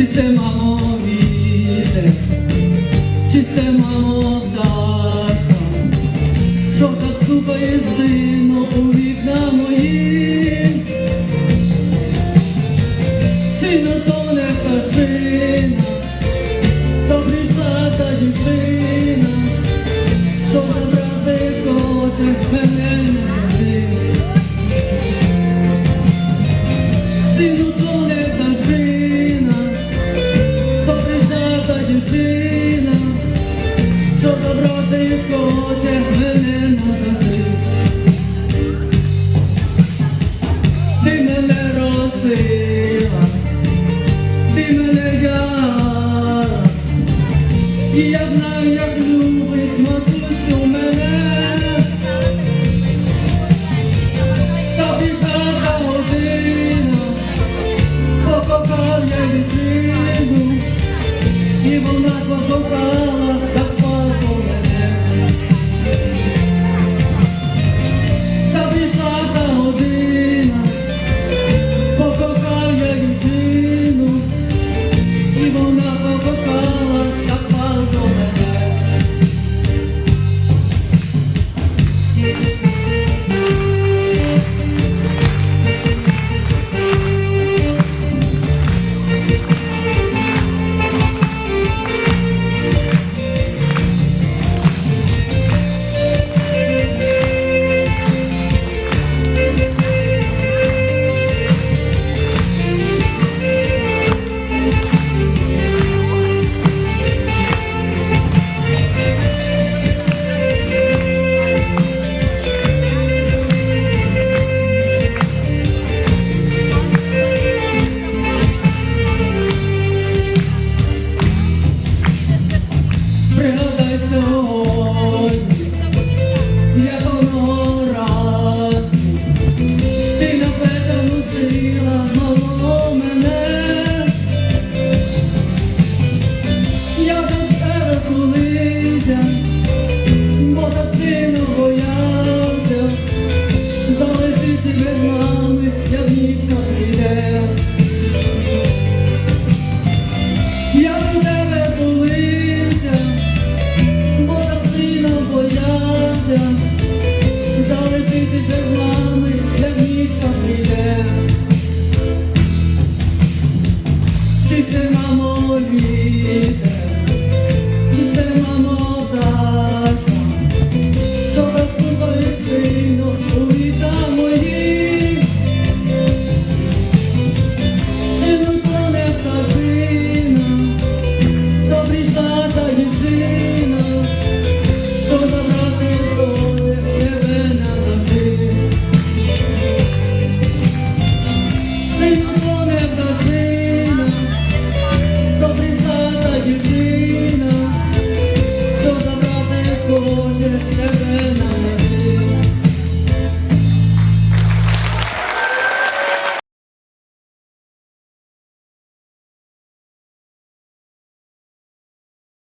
Чи це мамо віде, чи це мамо тата, що так стукає сину у вікна мої? believe.